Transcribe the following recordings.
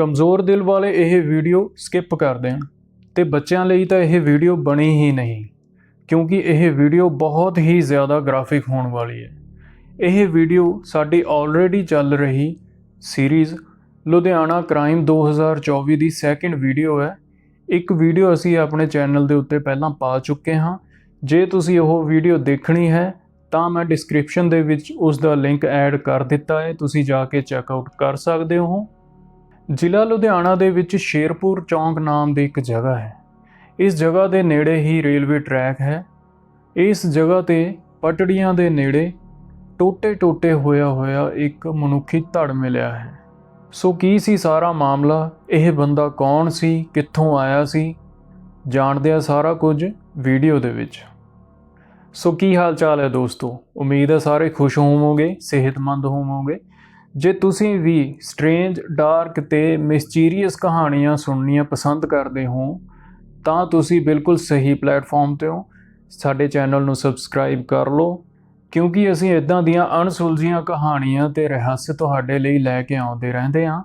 ਕਮਜ਼ੋਰ ਦਿਲ ਵਾਲੇ ਇਹ ਵੀਡੀਓ ਸਕਿਪ ਕਰ ਦੇਣ ਤੇ ਬੱਚਿਆਂ ਲਈ ਤਾਂ ਇਹ ਵੀਡੀਓ ਬਣੀ ਹੀ ਨਹੀਂ, ਕਿਉਂਕਿ ਇਹ ਵੀਡੀਓ ਬਹੁਤ ਹੀ ਜ਼ਿਆਦਾ ਗ੍ਰਾਫਿਕ ਹੋਣ ਵਾਲੀ ਹੈ। ਇਹ ਵੀਡੀਓ ਸਾਡੀ ਆਲਰੇਡੀ ਚੱਲ ਰਹੀ ਸੀਰੀਜ਼ ਲੁਧਿਆਣਾ ਕ੍ਰਾਈਮ 2024 ਦੀ ਸੈਕਿੰਡ ਵੀਡੀਓ ਹੈ। ਇੱਕ ਵੀਡੀਓ ਅਸੀਂ ਆਪਣੇ ਚੈਨਲ ਦੇ ਉੱਤੇ ਪਹਿਲਾਂ ਪਾ ਚੁੱਕੇ ਹਾਂ। ਜੇ ਤੁਸੀਂ ਉਹ ਵੀਡੀਓ ਦੇਖਣੀ ਹੈ, ਤਾਂ ਮੈਂ ਡਿਸਕ੍ਰਿਪਸ਼ਨ ਦੇ ਵਿੱਚ ਉਸ ਦਾ ਲਿੰਕ ਐਡ ਕਰ ਦਿੱਤਾ ਹੈ। ਤੁਸੀਂ ਜਾ ਕੇ ਚੈੱਕ ਆਊਟ ਕਰ ਸਕਦੇ ਹੋ। ਜ਼ਿਲ੍ਹਾ ਲੁਧਿਆਣਾ ਦੇ ਵਿੱਚ ਸ਼ੇਰਪੁਰ ਚੌਂਕ ਨਾਮ ਦੀ ਇੱਕ ਜਗ੍ਹਾ ਹੈ। ਇਸ ਜਗ੍ਹਾ ਦੇ ਨੇੜੇ ਹੀ ਰੇਲਵੇ ਟਰੈਕ ਹੈ। ਇਸ ਜਗ੍ਹਾ ਤੇ ਪਟੜੀਆਂ ਦੇ ਨੇੜੇ ਟੋਟੇ-ਟੋਟੇ ਹੋਇਆ ਹੋਇਆ ਇੱਕ ਮਨੁੱਖੀ ਧੜ ਮਿਲਿਆ ਹੈ। ਸੋ ਕੀ ਸੀ ਸਾਰਾ ਮਾਮਲਾ? ਇਹ ਬੰਦਾ ਕੌਣ ਸੀ? ਕਿੱਥੋਂ ਆਇਆ ਸੀ? ਜਾਣਦੇ ਆ ਸਾਰਾ ਕੁਝ ਵੀਡੀਓ ਦੇ ਵਿੱਚ। ਸੋ ਕੀ ਹਾਲ ਚਾਲ ਹੈ ਦੋਸਤੋ? ਉਮੀਦ ਹੈ ਸਾਰੇ ਖੁਸ਼ ਹੋਵੋਗੇ, ਸਿਹਤਮੰਦ ਹੋਵੋਗੇ। ਜੇ ਤੁਸੀਂ ਵੀ ਸਟ੍ਰੇਂਜ, ਡਾਰਕ ਤੇ ਮਿਸਚੀਰੀਅਸ ਕਹਾਣੀਆਂ ਸੁਣਨੀਆਂ ਪਸੰਦ ਕਰਦੇ ਹੋ, ਤਾਂ ਤੁਸੀਂ ਬਿਲਕੁਲ ਸਹੀ ਪਲੇਟਫਾਰਮ ਤੇ ਹੋ। ਸਾਡੇ ਚੈਨਲ ਨੂੰ ਸਬਸਕ੍ਰਾਈਬ ਕਰ ਲਓ, ਕਿਉਂਕਿ ਅਸੀਂ ਇਦਾਂ ਦੀਆਂ ਅਣਸੁਲਝੀਆਂ ਕਹਾਣੀਆਂ ਤੇ ਰਹੱਸ ਤੁਹਾਡੇ ਲਈ ਲੈ ਕੇ ਆਉਂਦੇ ਰਹਿੰਦੇ ਹਾਂ।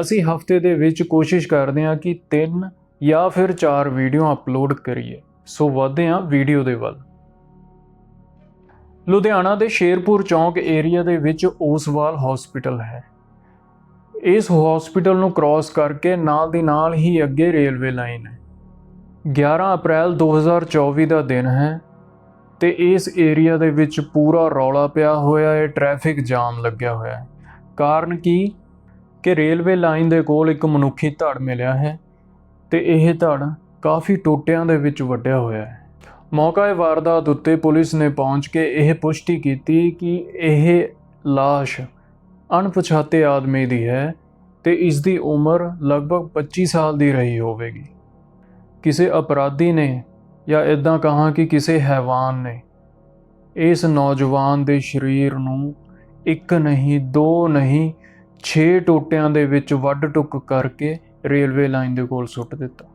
ਅਸੀਂ ਹਫ਼ਤੇ ਦੇ ਵਿੱਚ ਕੋਸ਼ਿਸ਼ ਕਰਦੇ ਹਾਂ ਕਿ 3 ਜਾਂ ਫਿਰ 4 ਵੀਡੀਓ ਅਪਲੋਡ ਕਰੀਏ। ਸੋ ਵਧਦੇ ਹਾਂ ਵੀਡੀਓ ਦੇ ਵੱਲ। ਲੁਧਿਆਣਾ ਦੇ ਸ਼ੇਰਪੁਰ ਚੌਂਕ ਏਰੀਆ ਦੇ ਵਿੱਚ ਓਸਵਾਲ ਹਸਪੀਟਲ ਹੈ। ਇਸ ਹਸਪੀਟਲ ਨੂੰ ਕ੍ਰਾਸ ਕਰਕੇ ਨਾਲ ਦੀ ਨਾਲ ਹੀ ਅੱਗੇ ਰੇਲਵੇ ਲਾਈਨ ਹੈ। 11 ਅਪ੍ਰੈਲ 2024 ਦਾ ਦਿਨ ਹੈ ਤੇ ਇਸ ਏਰੀਆ ਦੇ ਵਿੱਚ ਪੂਰਾ ਰੌਲਾ ਪਿਆ ਹੋਇਆ ਹੈ ਟ੍ਰੈਫਿਕ ਜਾਮ ਲੱਗਿਆ ਹੋਇਆ ਹੈ। ਕਾਰਨ ਕੀ? ਕਿ ਰੇਲਵੇ ਲਾਈਨ ਦੇ ਕੋਲ ਇੱਕ ਮਨੁੱਖੀ ਧੜ ਮਿਲਿਆ ਹੈ ਤੇ ਇਹ ਧੜ ਕਾਫੀ ਟੋਟਿਆਂ ਦੇ ਵਿੱਚ ਵੱਢਿਆ ਹੋਇਆ ਹੈ। ਮੌਕਾ ਵਾਰਦਾਤ ਉੱਤੇ ਪੁਲਿਸ ਨੇ ਪਹੁੰਚ ਕੇ ਇਹ ਪੁਸ਼ਟੀ ਕੀਤੀ ਕਿ ਇਹ লাশ ਅਣਪਛਾਤੇ ਆਦਮੀ ਦੀ ਹੈ ਤੇ ਇਸ ਦੀ ਉਮਰ ਲਗਭਗ 25 ਸਾਲ ਦੀ ਰਹੀ ਹੋਵੇਗੀ। ਕਿਸੇ ਅਪਰਾਧੀ ਨੇ ਜਾਂ ਇਦਾਂ ਕਹਾਂ ਕਿ ਕਿਸੇ ਹੈਵਾਨ ਨੇ, ਇਸ ਨੌਜਵਾਨ ਦੇ ਸਰੀਰ ਨੂੰ ਇੱਕ ਨਹੀਂ, ਦੋ ਨਹੀਂ 6 ਟੋਟਿਆਂ ਦੇ ਵਿੱਚ ਵੱਢ ਟੁੱਕ ਕਰਕੇ ਰੇਲਵੇ ਲਾਈਨ ਦੇ ਕੋਲ ਸੁੱਟ ਦਿੱਤਾ।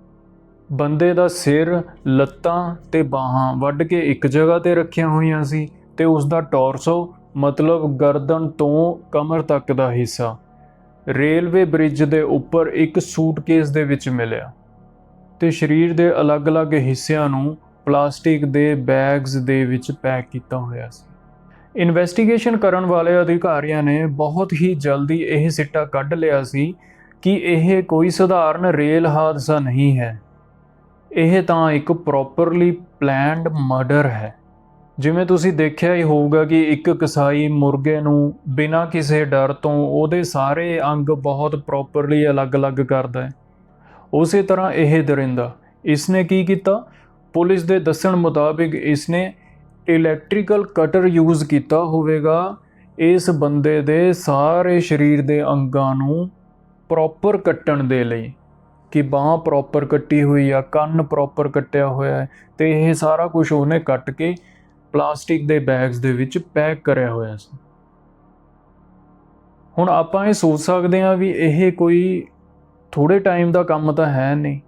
ਬੰਦੇ ਦਾ ਸਿਰ, ਲੱਤਾਂ ਤੇ ਬਾਹਾਂ ਵੱਢ ਕੇ ਇੱਕ ਜਗ੍ਹਾ ਤੇ ਰੱਖੀਆਂ ਹੋਈਆਂ ਸੀ ਤੇ ਉਸ ਦਾ ਟੌਰਸੋ ਮਤਲਬ ਗਰਦਨ ਤੋਂ ਕਮਰ ਤੱਕ ਦਾ ਹਿੱਸਾ। ਰੇਲਵੇ ਬ੍ਰਿਜ ਦੇ ਉੱਪਰ ਇੱਕ ਸੂਟਕੇਸ ਦੇ ਵਿੱਚ ਮਿਲਿਆ ਤੇ ਸਰੀਰ ਦੇ ਅਲੱਗ-ਅਲੱਗ ਹਿੱਸਿਆਂ ਨੂੰ ਪਲਾਸਟਿਕ ਦੇ ਬੈਗਸ ਦੇ ਵਿੱਚ ਪੈਕ ਕੀਤਾ ਹੋਇਆ ਸੀ। ਇਨਵੈਸਟੀਗੇਸ਼ਨ ਕਰਨ ਵਾਲੇ ਅਧਿਕਾਰੀਆਂ ਨੇ ਬਹੁਤ ਹੀ ਜਲਦੀ ਇਹ ਸਿੱਟਾ ਕੱਢ ਲਿਆ ਸੀ ਕਿ ਇਹ ਕੋਈ ਸਧਾਰਨ ਰੇਲ ਹਾਦਸਾ ਨਹੀਂ ਹੈ। ਇਹ ਤਾਂ ਇੱਕ ਪ੍ਰੋਪਰਲੀ ਪਲਾਨਡ ਮਰਡਰ ਹੈ। ਜਿਵੇਂ ਤੁਸੀਂ ਦੇਖਿਆ ਹੀ ਹੋਊਗਾ ਕਿ ਇੱਕ ਕਸਾਈ ਮੁਰਗੇ ਨੂੰ ਬਿਨਾਂ ਕਿਸੇ ਡਰ ਤੋਂ ਉਹਦੇ ਸਾਰੇ ਅੰਗ ਬਹੁਤ ਪ੍ਰੋਪਰਲੀ ਅਲੱਗ-ਅਲੱਗ ਕਰਦਾ ਹੈ। ਉਸੇ ਤਰ੍ਹਾਂ ਇਹ ਦਰਿੰਦਾ, ਇਸਨੇ ਕੀ ਕੀਤਾ? ਪੁਲਿਸ ਦੇ ਦੱਸਣ ਮੁਤਾਬਿਕ ਇਸਨੇ ਇਲੈਕਟ੍ਰੀਕਲ ਕਟਰ ਯੂਜ਼ ਕੀਤਾ ਹੋਵੇਗਾ। ਇਸ ਬੰਦੇ ਦੇ ਸਾਰੇ ਸਰੀਰ ਦੇ ਅੰਗਾਂ ਨੂੰ ਪ੍ਰੋਪਰ ਕੱਟਣ ਦੇ ਲਈ। ਕਿ ਬਾਹ ਪ੍ਰੋਪਰ ਕੱਟੀ ਹੋਈ ਆ, ਕੰਨ ਪ੍ਰੋਪਰ ਕੱਟਿਆ ਹੋਇਆ ਹੈ ਤੇ ਇਹ ਸਾਰਾ ਕੁਝ ਉਹਨੇ ਕੱਟ ਕੇ ਪਲਾਸਟਿਕ ਦੇ ਬੈਗਸ ਦੇ ਵਿੱਚ ਪੈਕ ਕਰਿਆ ਹੋਇਆ ਸੀ। ਹੁਣ ਆਪਾਂ ਇਹ ਸੋਚ ਸਕਦੇ ਹਾਂ ਵੀ ਇਹ ਕੋਈ ਥੋੜੇ ਟਾਈਮ ਦਾ ਕੰਮ ਤਾਂ ਹੈ ਨਹੀਂ।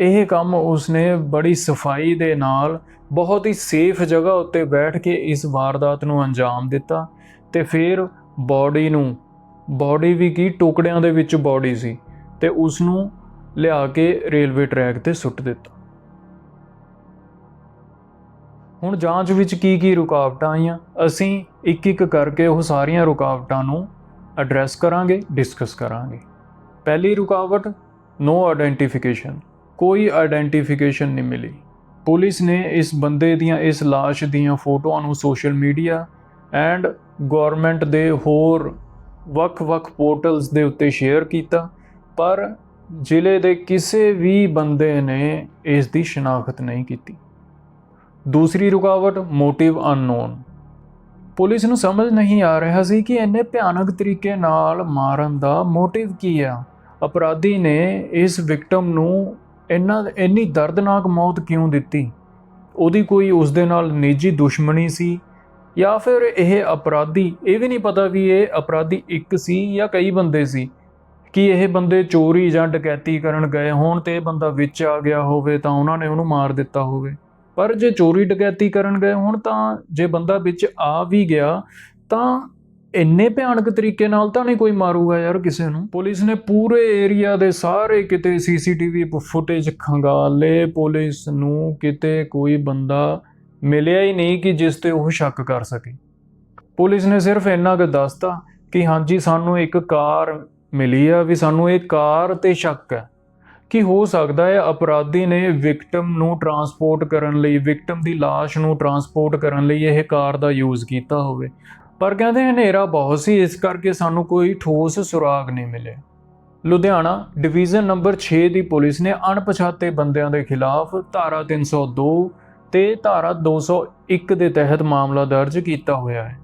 ਇਹ ਕੰਮ ਉਸਨੇ ਬੜੀ ਸਫ਼ਾਈ ਦੇ ਨਾਲ ਬਹੁਤ ਹੀ ਸੇਫ ਜਗ੍ਹਾ ਉੱਤੇ ਬੈਠ ਕੇ ਇਸ ਵਾਰਦਾਤ ਨੂੰ ਅੰਜਾਮ ਦਿੱਤਾ ਤੇ ਫਿਰ ਬਾਡੀ ਨੂੰ ਬਾਡੀ ਵੀ ਕੀ ਟੁਕੜਿਆਂ ਦੇ ਵਿੱਚ ਬਾਡੀ ਸੀ। ਤੇ ਉਸ ਨੂੰ ਲਿਆ ਕੇ ਰੇਲਵੇ ਟਰੈਕ ਤੇ ਸੁੱਟ ਦਿੱਤਾ। ਹੁਣ ਜਾਂਚ ਵਿੱਚ ਕੀ ਕੀ ਰੁਕਾਵਟਾਂ ਆਈਆਂ, ਅਸੀਂ ਇੱਕ ਇੱਕ ਕਰਕੇ ਉਹ ਸਾਰੀਆਂ ਰੁਕਾਵਟਾਂ ਨੂੰ ਐਡਰੈਸ ਕਰਾਂਗੇ ਡਿਸਕਸ ਕਰਾਂਗੇ। ਪਹਿਲੀ ਰੁਕਾਵਟ ਨੋ ਆਇਡੈਂਟੀਫਿਕੇਸ਼ਨ ਕੋਈ ਆਇਡੈਂਟੀਫਿਕੇਸ਼ਨ ਨਹੀਂ ਮਿਲੀ। ਪੁਲਿਸ ਨੇ ਇਸ ਬੰਦੇ ਦੀਆਂ, ਇਸ লাশ ਦੀਆਂ ਫੋਟੋਆਂ ਨੂੰ ਸੋਸ਼ਲ ਮੀਡੀਆ ਐਂਡ ਗਵਰਨਮੈਂਟ ਦੇ ਹੋਰ ਵੱਖ-ਵੱਖ ਪੋਰਟਲਸ ਦੇ ਉੱਤੇ ਸ਼ੇਅਰ ਕੀਤਾ। ਪਰ ਜ਼ਿਲ੍ਹੇ ਦੇ ਕਿਸੇ ਵੀ ਬੰਦੇ ਨੇ ਇਸ ਦੀ ਸ਼ਨਾਖਤ ਨਹੀਂ ਕੀਤੀ। ਦੂਸਰੀ ਰੁਕਾਵਟ ਮੋਟਿਵ ਅਨਨੋਨ ਪੁਲਿਸ ਨੂੰ ਸਮਝ ਨਹੀਂ ਆ ਰਿਹਾ ਸੀ ਕਿ ਇੰਨੇ ਭਿਆਨਕ ਤਰੀਕੇ ਨਾਲ ਮਾਰਨ ਦਾ ਮੋਟਿਵ ਕੀ ਆ। ਅਪਰਾਧੀ ਨੇ ਇਸ ਵਿਕਟਮ ਨੂੰ ਇੰਨਾ, ਇੰਨੀ ਦਰਦਨਾਕ ਮੌਤ ਕਿਉਂ ਦਿੱਤੀ? ਉਹਦੀ ਕੋਈ ਉਸ ਦੇ ਨਾਲ ਨਿੱਜੀ ਦੁਸ਼ਮਣੀ ਸੀ? ਜਾਂ ਫਿਰ ਇਹ ਅਪਰਾਧੀ, ਇਹ ਵੀ ਨਹੀਂ ਪਤਾ ਵੀ ਇਹ ਅਪਰਾਧੀ ਇੱਕ ਸੀ ਜਾਂ ਕਈ ਬੰਦੇ ਸੀ। ਕਿ ਇਹ ਬੰਦੇ ਚੋਰੀ ਜਾਂ ਡਕੈਤੀ ਕਰਨ ਗਏ ਹੋਣ ਤੇ ਇਹ ਬੰਦਾ ਵਿੱਚ ਆ ਗਿਆ ਹੋਵੇ ਤਾਂ ਉਹਨਾਂ ਨੇ ਉਹਨੂੰ ਮਾਰ ਦਿੱਤਾ ਹੋਵੇ। ਪਰ ਜੇ ਚੋਰੀ ਡਕੈਤੀ ਕਰਨ ਗਏ ਹੋਣ ਤਾਂ ਜੇ ਬੰਦਾ ਵਿੱਚ ਆ ਵੀ ਗਿਆ ਤਾਂ ਇੰਨੇ ਭਿਆਨਕ ਤਰੀਕੇ ਨਾਲ ਤਾਂ ਨਹੀਂ ਕੋਈ ਮਾਰੂਗਾ ਯਾਰ ਕਿਸੇ ਨੂੰ। ਪੁਲਿਸ ਨੇ ਪੂਰੇ ਏਰੀਆ ਦੇ ਸਾਰੇ ਕਿਤੇ ਸੀਸੀਟੀਵੀ ਫੁਟੇਜ ਖੰਗਾਲੇ। ਪੁਲਿਸ ਨੂੰ ਕਿਤੇ ਕੋਈ ਬੰਦਾ ਮਿਲਿਆ ਹੀ ਨਹੀਂ ਕਿ ਜਿਸ ਤੇ ਉਹ ਸ਼ੱਕ ਕਰ ਸਕੇ। ਪੁਲਿਸ ਨੇ ਸਿਰਫ ਇੰਨਾ ਕੁ ਦੱਸਤਾ ਕਿ ਹਾਂਜੀ, ਸਾਨੂੰ ਇੱਕ ਕਾਰ ਮਿਲੀ ਆ ਵੀ ਸਾਨੂੰ ਇਹ ਕਾਰ ਤੇ ਸ਼ੱਕ ਹੈ। ਕਿ ਹੋ ਸਕਦਾ ਹੈ ਅਪਰਾਧੀ ਨੇ ਵਿਕਟਮ ਨੂੰ ਟਰਾਂਸਪੋਰਟ ਕਰਨ ਲਈ ਵਿਕਟਮ ਦੀ ਲਾਸ਼ ਨੂੰ ਟਰਾਂਸਪੋਰਟ ਕਰਨ ਲਈ ਇਹ ਕਾਰ ਦਾ ਯੂਜ਼ ਕੀਤਾ ਹੋਵੇ? ਪਰ ਕਹਿੰਦੇ ਹਨੇਰਾ ਬਹੁਤ ਸੀ, ਇਸ ਕਰਕੇ ਸਾਨੂੰ ਕੋਈ ਠੋਸ ਸੁਰਾਗ ਨਹੀਂ ਮਿਲੇ ਲੁਧਿਆਣਾ ਡਿਵੀਜ਼ਨ ਨੰਬਰ 6 ਦੀ ਪੁਲਿਸ ਨੇ ਅਣਪਛਾਤੇ ਬੰਦਿਆਂ ਦੇ ਖਿਲਾਫ ਧਾਰਾ 302 ਤੇ ਧਾਰਾ 201 ਦੇ ਤਹਿਤ ਮਾਮਲਾ ਦਰਜ ਕੀਤਾ ਹੋਇਆ ਹੈ।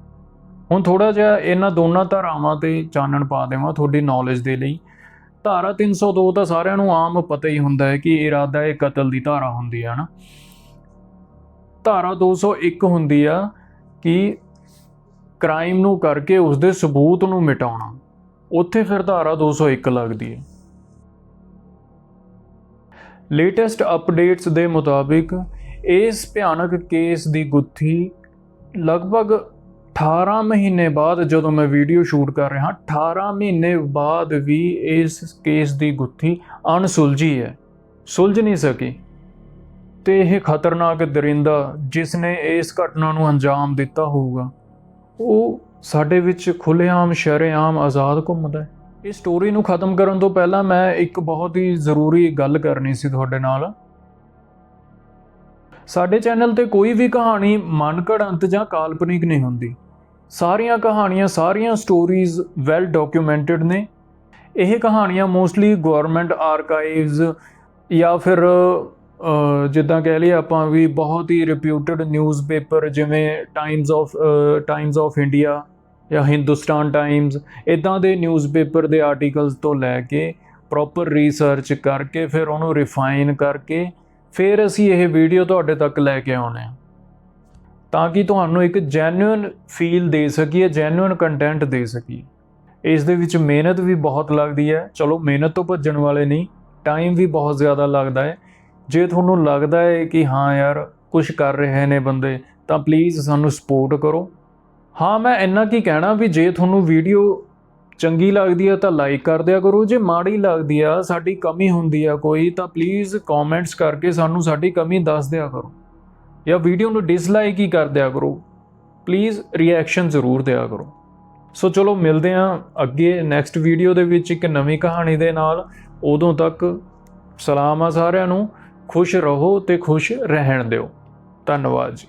ਹੁਣ ਥੋੜਾ ਜਿਹਾ ਇਹਨਾਂ ਦੋਨਾਂ ਧਾਰਾਵਾਂ ਤੇ ਚਾਨਣ ਪਾ ਦੇਵਾਂ ਤੁਹਾਡੀ ਨੌਲੇਜ ਦੇ ਲਈ। ਧਾਰਾ 302 ਤਾਂ ਸਾਰਿਆਂ ਨੂੰ ਆਮ ਪਤਾ ਹੀ ਹੁੰਦਾ ਹੈ ਕਿ ਇਰਾਦਾ ਇਹ ਕਤਲ ਦੀ ਧਾਰਾ ਹੁੰਦੀ ਹੈ ਨਾ ਧਾਰਾ 201 ਹੁੰਦੀ ਆ ਕਿ ਕ੍ਰਾਈਮ ਨੂੰ ਕਰਕੇ ਉਸ ਦੇ ਸਬੂਤ ਨੂੰ ਮਿਟਾਉਣਾ। ਉੱਥੇ ਫਿਰ ਧਾਰਾ 201 ਲੱਗਦੀ ਹੈ। ਲੇਟੈਸਟ ਅਪਡੇਟਸ ਦੇ ਮੁਤਾਬਿਕ ਇਸ ਭਿਆਨਕ ਕੇਸ ਦੀ ਗੁੱਥੀ ਲਗਭਗ 18 ਮਹੀਨੇ ਬਾਅਦ ਜਦੋਂ ਮੈਂ ਵੀਡੀਓ ਸ਼ੂਟ ਕਰ ਰਿਹਾ 18 ਮਹੀਨੇ ਬਾਅਦ ਵੀ ਇਸ ਕੇਸ ਦੀ ਗੁੱਥੀ ਅਣਸੁਲਝੀ ਹੈ। ਸੁਲਝ ਨਹੀਂ ਸਕੀ। ਤੇ ਇਹ ਖਤਰਨਾਕ ਦਰਿੰਦਾ ਜਿਸ ਨੇ ਇਸ ਘਟਨਾ ਨੂੰ ਅੰਜਾਮ ਦਿੱਤਾ ਹੋਊਗਾ, ਉਹ ਸਾਡੇ ਵਿੱਚ ਖੁੱਲ੍ਹੇਆਮ, ਸ਼ਰੇਆਮ ਆਜ਼ਾਦ ਘੁੰਮਦਾ ਹੈ। ਇਸ ਸਟੋਰੀ ਨੂੰ ਖਤਮ ਕਰਨ ਤੋਂ ਪਹਿਲਾਂ ਮੈਂ ਇੱਕ ਬਹੁਤ ਹੀ ਜ਼ਰੂਰੀ ਗੱਲ ਕਰਨੀ ਸੀ ਤੁਹਾਡੇ ਨਾਲ। ਸਾਡੇ ਚੈਨਲ ਤੇ ਕੋਈ ਵੀ ਕਹਾਣੀ ਮਨਘੜੰਤ ਜਾਂ ਕਾਲਪਨਿਕ ਨਹੀਂ ਹੁੰਦੀ। ਸਾਰੀਆਂ ਕਹਾਣੀਆਂ, ਸਾਰੀਆਂ ਸਟੋਰੀਜ਼ ਵੈਲ ਡਾਕੂਮੈਂਟਡ ਨੇ। ਇਹ ਕਹਾਣੀਆਂ ਮੋਸਟਲੀ ਗਵਰਨਮੈਂਟ ਆਰਕਾਈਵਜ਼ ਜਾਂ ਫਿਰ ਜਿੱਦਾਂ ਕਹਿ ਲਈਏ ਆਪਾਂ ਵੀ ਬਹੁਤ ਹੀ ਰਿਪਿਊਟਡ ਨਿਊਜ਼ਪੇਪਰ ਜਿਵੇਂ Times of Times of India ਜਾਂ ਹਿੰਦੁਸਤਾਨ ਟਾਈਮਜ਼ ਇਦਾਂ ਦੇ ਨਿਊਜ਼ਪੇਪਰ ਦੇ ਆਰਟੀਕਲਸ ਤੋਂ ਲੈ ਕੇ ਪ੍ਰੋਪਰ ਰਿਸਰਚ ਕਰਕੇ ਫਿਰ ਉਹਨੂੰ ਰਿਫਾਈਨ ਕਰਕੇ ਫਿਰ ਅਸੀਂ ਇਹ ਵੀਡੀਓ ਤੁਹਾਡੇ ਤੱਕ ਲੈ ਕੇ ਆਉਣੇ ਆ। ਤਾਂ ਕਿ ਤੁਹਾਨੂੰ ਇੱਕ ਜੈਨੂਇਨ ਫੀਲ ਦੇ ਸਕੀਏ ਜੈਨੂਇਨ ਕੰਟੈਂਟ ਦੇ ਸਕੀਏ। ਇਸ ਦੇ ਵਿੱਚ ਮਿਹਨਤ ਵੀ ਬਹੁਤ ਲੱਗਦੀ ਹੈ। ਚਲੋ, ਮਿਹਨਤ ਤੋਂ ਭੱਜਣ ਵਾਲੇ ਨਹੀਂ ਟਾਈਮ ਵੀ ਬਹੁਤ ਜ਼ਿਆਦਾ ਲੱਗਦਾ ਹੈ। ਜੇ ਤੁਹਾਨੂੰ ਲੱਗਦਾ ਹੈ ਕਿ ਹਾਂ ਯਾਰ ਕੁਝ ਕਰ ਰਹੇ ਨੇ ਬੰਦੇ, ਤਾਂ ਪਲੀਜ਼ ਸਾਨੂੰ ਸਪੋਰਟ ਕਰੋ। ਹਾਂ, ਮੈਂ ਇੰਨਾ ਕੀ ਕਹਿਣਾ ਵੀ ਜੇ ਤੁਹਾਨੂੰ ਵੀਡੀਓ ਚੰਗੀ ਲੱਗਦੀ ਆ ਤਾਂ ਲਾਈਕ ਕਰ ਦਿਆ ਕਰੋ। ਜੇ ਮਾੜੀ ਲੱਗਦੀ ਆ, ਸਾਡੀ ਕਮੀ ਹੁੰਦੀ ਆ ਕੋਈ, ਤਾਂ ਪਲੀਜ਼ ਕਮੈਂਟਸ ਕਰਕੇ ਸਾਨੂੰ ਸਾਡੀ ਕਮੀ ਦੱਸ ਦਿਆ ਕਰੋ। ਜਾਂ ਵੀਡੀਓ ਨੂੰ ਡਿਸਲਾਈਕ ਹੀ ਕਰ ਦਿਆ ਕਰੋ। ਪਲੀਜ਼ ਰਿਐਕਸ਼ਨ ਜ਼ਰੂਰ ਦਿਆ ਕਰੋ। ਸੋ ਚਲੋ ਮਿਲਦੇ ਹਾਂ ਅੱਗੇ ਨੈਕਸਟ ਵੀਡੀਓ ਦੇ ਵਿੱਚ ਇੱਕ ਨਵੀਂ ਕਹਾਣੀ ਦੇ ਨਾਲ। ਉਦੋਂ ਤੱਕ ਸਲਾਮ ਆ ਸਾਰਿਆਂ ਨੂੰ। ਖੁਸ਼ ਰਹੋ ਤੇ ਖੁਸ਼ ਰਹਿਣ ਦਿਓ। ਧੰਨਵਾਦ ਜੀ।